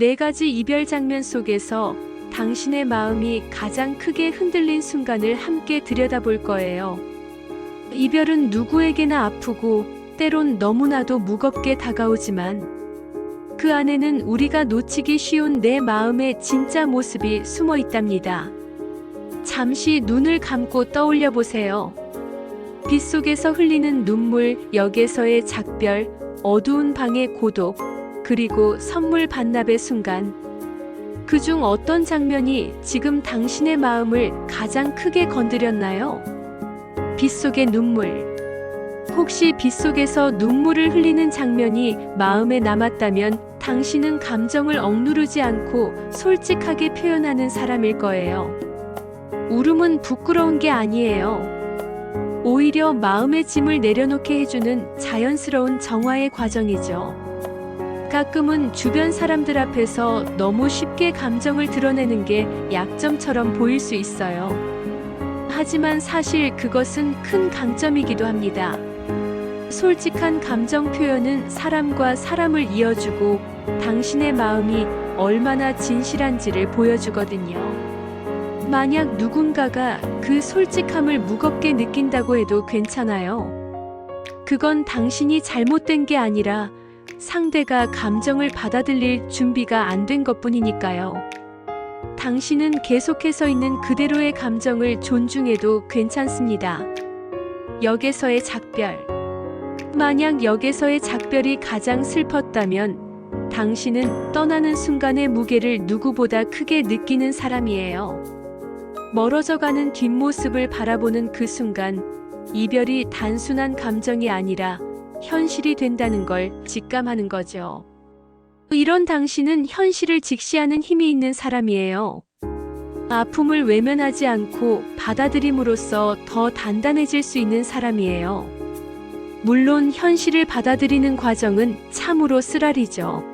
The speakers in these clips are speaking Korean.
네 가지 이별 장면 속에서 당신의 마음이 가장 크게 흔들린 순간을 함께 들여다볼 거예요. 이별은 누구에게나 아프고 때론 너무나도 무겁게 다가오지만 그 안에는 우리가 놓치기 쉬운 내 마음의 진짜 모습이 숨어 있답니다. 잠시 눈을 감고 떠올려 보세요. 빗속에서 흘리는 눈물, 역에서의 작별, 어두운 방의 고독, 그리고 선물 반납의 순간. 그중 어떤 장면이 지금 당신의 마음을 가장 크게 건드렸나요? 빗속의 눈물. 혹시 빗속에서 눈물을 흘리는 장면이 마음에 남았다면 당신은 감정을 억누르지 않고 솔직하게 표현하는 사람일 거예요. 울음은 부끄러운 게 아니에요. 오히려 마음의 짐을 내려놓게 해주는 자연스러운 정화의 과정이죠. 가끔은 주변 사람들 앞에서 너무 쉽게 감정을 드러내는 게 약점처럼 보일 수 있어요. 하지만 사실 그것은 큰 강점이기도 합니다. 솔직한 감정 표현은 사람과 사람을 이어주고 당신의 마음이 얼마나 진실한지를 보여주거든요. 만약 누군가가 그 솔직함을 무겁게 느낀다고 해도 괜찮아요. 그건 당신이 잘못된 게 아니라 상대가 감정을 받아들일 준비가 안 된 것 뿐이니까요. 당신은 계속해서 있는 그대로의 감정을 존중해도 괜찮습니다. 역에서의 작별. 만약 역에서의 작별이 가장 슬펐다면 당신은 떠나는 순간의 무게를 누구보다 크게 느끼는 사람이에요. 멀어져 가는 뒷모습을 바라보는 그 순간 이별이 단순한 감정이 아니라 현실이 된다는 걸 직감하는 거죠. 이런 당신은 현실을 직시하는 힘이 있는 사람이에요. 아픔을 외면하지 않고 받아들임으로써 더 단단해질 수 있는 사람이에요. 물론 현실을 받아들이는 과정은 참으로 쓰라리죠.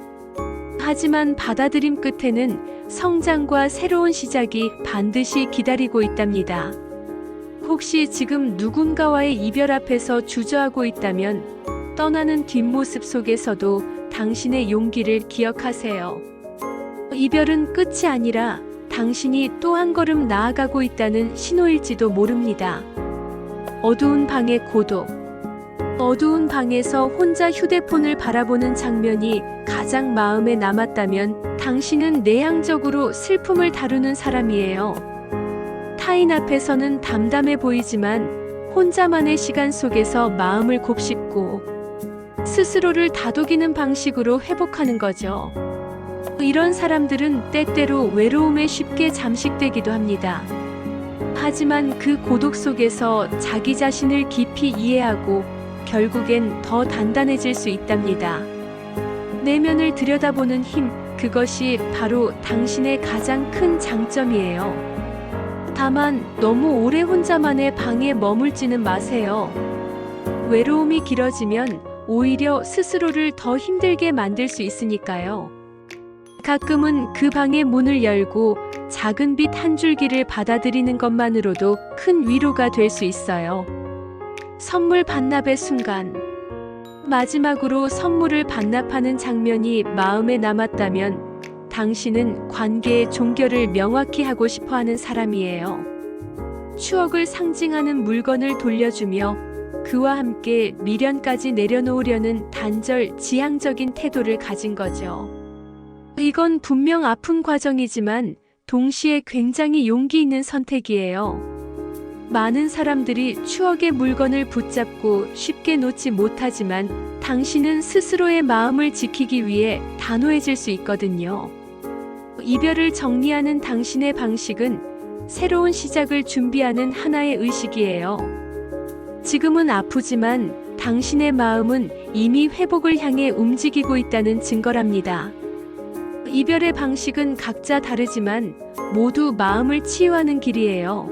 하지만 받아들임 끝에는 성장과 새로운 시작이 반드시 기다리고 있답니다. 혹시 지금 누군가와의 이별 앞에서 주저하고 있다면 떠나는 뒷모습 속에서도 당신의 용기를 기억하세요. 이별은 끝이 아니라 당신이 또 한 걸음 나아가고 있다는 신호일지도 모릅니다. 어두운 방의 고독. 어두운 방에서 혼자 휴대폰을 바라보는 장면이 가장 마음에 남았다면 당신은 내향적으로 슬픔을 다루는 사람이에요. 타인 앞에서는 담담해 보이지만 혼자만의 시간 속에서 마음을 곱씹고 스스로를 다독이는 방식으로 회복하는 거죠. 이런 사람들은 때때로 외로움에 쉽게 잠식되기도 합니다. 하지만 그 고독 속에서 자기 자신을 깊이 이해하고 결국엔 더 단단해질 수 있답니다. 내면을 들여다보는 힘, 그것이 바로 당신의 가장 큰 장점이에요. 다만 너무 오래 혼자만의 방에 머물지는 마세요. 외로움이 길어지면 오히려 스스로를 더 힘들게 만들 수 있으니까요. 가끔은 그 방의 문을 열고 작은 빛 한 줄기를 받아들이는 것만으로도 큰 위로가 될 수 있어요. 선물 반납의 순간. 마지막으로 선물을 반납하는 장면이 마음에 남았다면 당신은 관계의 종결을 명확히 하고 싶어 하는 사람이에요. 추억을 상징하는 물건을 돌려주며 그와 함께 미련까지 내려놓으려는 단절 지향적인 태도를 가진 거죠. 이건 분명 아픈 과정이지만 동시에 굉장히 용기 있는 선택이에요. 많은 사람들이 추억의 물건을 붙잡고 쉽게 놓지 못하지만 당신은 스스로의 마음을 지키기 위해 단호해질 수 있거든요. 이별을 정리하는 당신의 방식은 새로운 시작을 준비하는 하나의 의식이에요. 지금은 아프지만 당신의 마음은 이미 회복을 향해 움직이고 있다는 증거랍니다. 이별의 방식은 각자 다르지만 모두 마음을 치유하는 길이에요.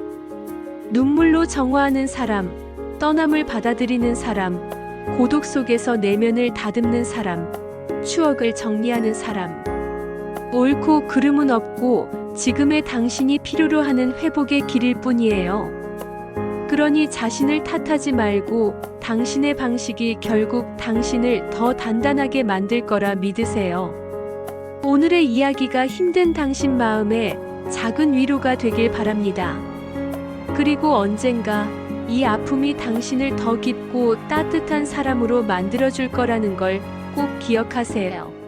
눈물로 정화하는 사람, 떠남을 받아들이는 사람, 고독 속에서 내면을 다듬는 사람, 추억을 정리하는 사람. 옳고 그름은 없고 지금의 당신이 필요로 하는 회복의 길일 뿐이에요. 그러니 자신을 탓하지 말고 당신의 방식이 결국 당신을 더 단단하게 만들 거라 믿으세요. 오늘의 이야기가 힘든 당신 마음에 작은 위로가 되길 바랍니다. 그리고 언젠가 이 아픔이 당신을 더 깊고 따뜻한 사람으로 만들어줄 거라는 걸 꼭 기억하세요.